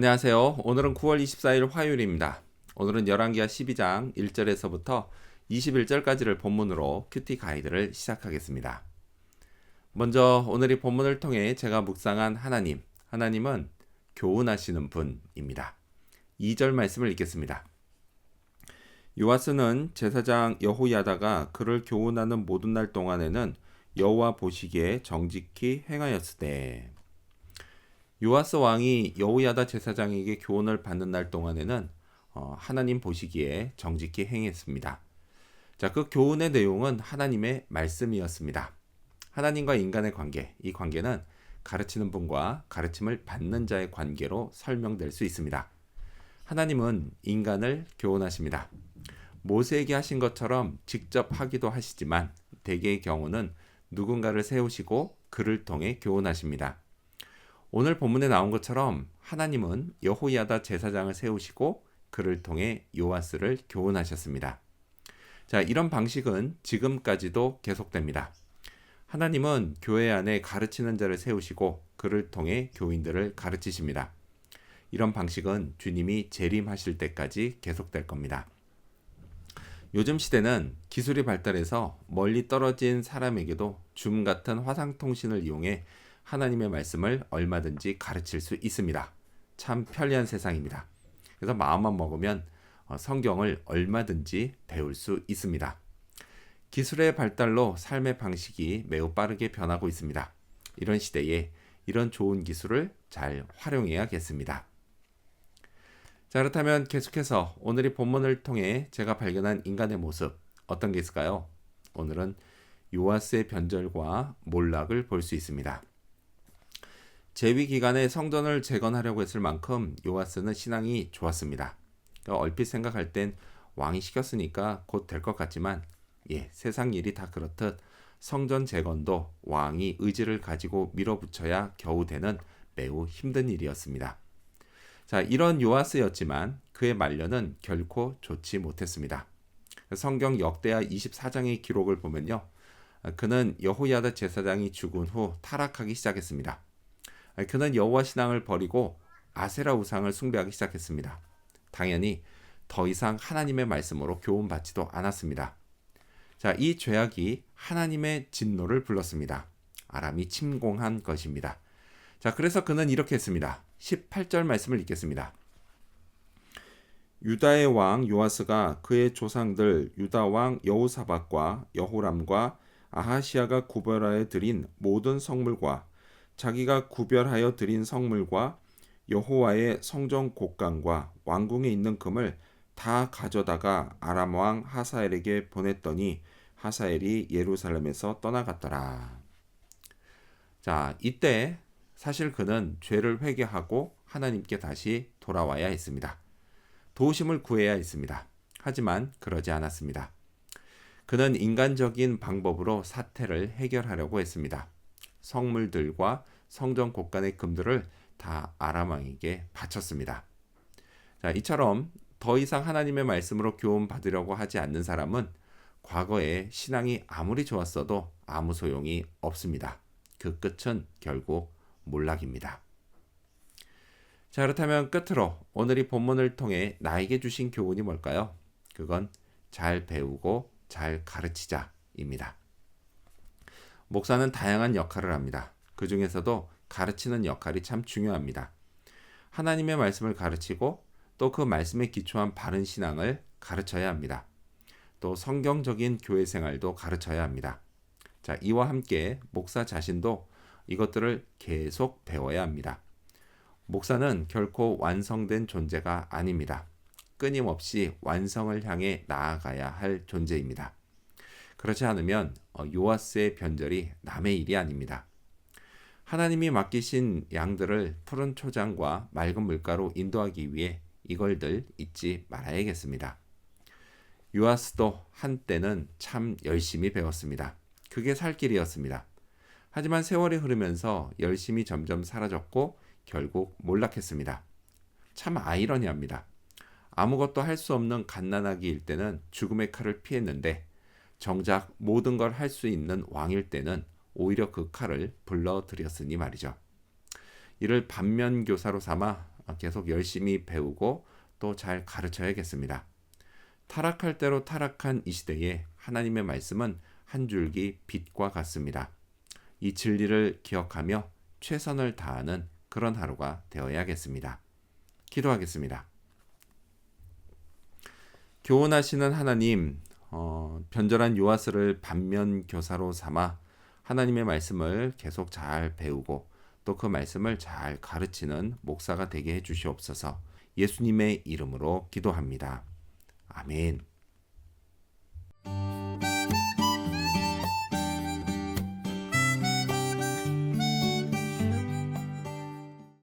안녕하세요. 오늘은 9월 24일 화요일입니다. 오늘은 열왕기하 12장 1절에서부터 21절까지를 본문으로 큐티 가이드를 시작하겠습니다. 먼저 오늘의 본문을 통해 제가 묵상한 하나님, 하나님은 교훈하시는 분입니다. 2절 말씀을 읽겠습니다. 요아스는 제사장 여호야다가 그를 교훈하는 모든 날 동안에는 여호와 보시기에 정직히 행하였으되 요아스 왕이 여호야다 제사장에게 교훈을 받는 날 동안에는 어, 하나님 보시기에 정직히 행했습니다. 자, 그 교훈의 내용은 하나님의 말씀이었습니다. 하나님과 인간의 관계, 이 관계는 가르치는 분과 가르침을 받는 자의 관계로 설명될 수 있습니다. 하나님은 인간을 교훈하십니다. 모세에게 하신 것처럼 직접 하기도 하시지만 대개의 경우는 누군가를 세우시고 그를 통해 교훈하십니다. 오늘 본문에 나온 것처럼 하나님은 여호야다 제사장을 세우시고 그를 통해 요아스를 교훈하셨습니다. 자, 이런 방식은 지금까지도 계속됩니다. 하나님은 교회 안에 가르치는 자를 세우시고 그를 통해 교인들을 가르치십니다. 이런 방식은 주님이 재림하실 때까지 계속될 겁니다. 요즘 시대는 기술이 발달해서 멀리 떨어진 사람에게도 줌 같은 화상 통신을 이용해 하나님의 말씀을 얼마든지 가르칠 수 있습니다. 참 편리한 세상입니다. 그래서 마음만 먹으면 어, 성경을 얼마든지 배울 수 있습니다. 기술의 발달로 삶의 방식이 매우 빠르게 변하고 있습니다. 이런 시대에 이런 좋은 기술을 잘 활용해야겠습니다. 자, 그렇다면 계속해서 오늘의 본문을 통해 제가 발견한 인간의 모습 어떤 게 있을까요? 오늘은 요아스의 변절과 몰락을 볼 수 있습니다. 재위 기간에 성전을 재건하려고 했을 만큼 요아스는 신앙이 좋았습니다. 그러니까 얼핏 생각할 땐 왕이 시켰으니까 곧 될 것 같지만 예, 세상 일이 다 그렇듯 성전 재건도 왕이 의지를 가지고 밀어붙여야 겨우 되는 매우 힘든 일이었습니다. 자, 이런 요아스였지만 그의 말년은 결코 좋지 못했습니다. 성경 역대하 24장의 기록을 보면요. 그는 여호야다 제사장이 죽은 후 타락하기 시작했습니다. 그는 여호와 신앙을 버리고 아세라 우상을 숭배하기 시작했습니다. 당연히 더 이상 하나님의 말씀으로 교훈받지도 않았습니다. 자, 이 죄악이 하나님의 진노를 불렀습니다. 아람이 침공한 것입니다. 자, 그래서 그는 이렇게 했습니다. 18절 말씀을 읽겠습니다. 유다의 왕 요아스가 그의 조상들 유다 왕 여호사박과 여호람과 아하시아가 구별하여 드린 모든 성물과 자기가 구별하여 드린 성물과 여호와의 성전 곡간과 왕궁에 있는 금을 다 가져다가 아람 왕 하사엘에게 보냈더니 하사엘이 예루살렘에서 떠나갔더라. 자, 이때 사실 그는 죄를 회개하고 하나님께 다시 돌아와야 했습니다. 도우심을 구해야 했습니다. 하지만 그러지 않았습니다. 그는 인간적인 방법으로 사태를 해결하려고 했습니다. 성물들과 성전 곳간의 금들을 다 아람왕에게 바쳤습니다. 자, 이처럼 더 이상 하나님의 말씀으로 교훈 받으려고 하지 않는 사람은 과거에 신앙이 아무리 좋았어도 아무 소용이 없습니다. 그 끝은 결국 몰락입니다. 자, 그렇다면 끝으로 오늘 이 본문을 통해 나에게 주신 교훈이 뭘까요? 그건 잘 배우고 잘 가르치자입니다. 목사는 다양한 역할을 합니다. 그 중에서도 가르치는 역할이 참 중요합니다. 하나님의 말씀을 가르치고 또 그 말씀에 기초한 바른 신앙을 가르쳐야 합니다. 또 성경적인 교회 생활도 가르쳐야 합니다. 자, 이와 함께 목사 자신도 이것들을 계속 배워야 합니다. 목사는 결코 완성된 존재가 아닙니다. 끊임없이 완성을 향해 나아가야 할 존재입니다. 그렇지 않으면 어, 요아스의 변절이 남의 일이 아닙니다. 하나님이 맡기신 양들을 푸른 초장과 맑은 물가로 인도하기 위해 이걸들 잊지 말아야겠습니다. 요아스도 한때는 참 열심히 배웠습니다. 그게 살 길이었습니다. 하지만 세월이 흐르면서 열심히 점점 사라졌고 결국 몰락했습니다. 참 아이러니합니다. 아무것도 할 수 없는 갓난아기일 때는 죽음의 칼을 피했는데 정작 모든 걸 할 수 있는 왕일 때는 오히려 그 칼을 불러들였으니 말이죠. 이를 반면 교사로 삼아 계속 열심히 배우고 또 잘 가르쳐야겠습니다. 타락할 대로 타락한 이 시대에 하나님의 말씀은 한 줄기 빛과 같습니다. 이 진리를 기억하며 최선을 다하는 그런 하루가 되어야겠습니다. 기도하겠습니다. 교훈하시는 하나님, 어, 변절한 요아스를 반면 교사로 삼아 하나님의 말씀을 계속 잘 배우고 또 그 말씀을 잘 가르치는 목사가 되게 해 주시옵소서. 예수님의 이름으로 기도합니다. 아멘.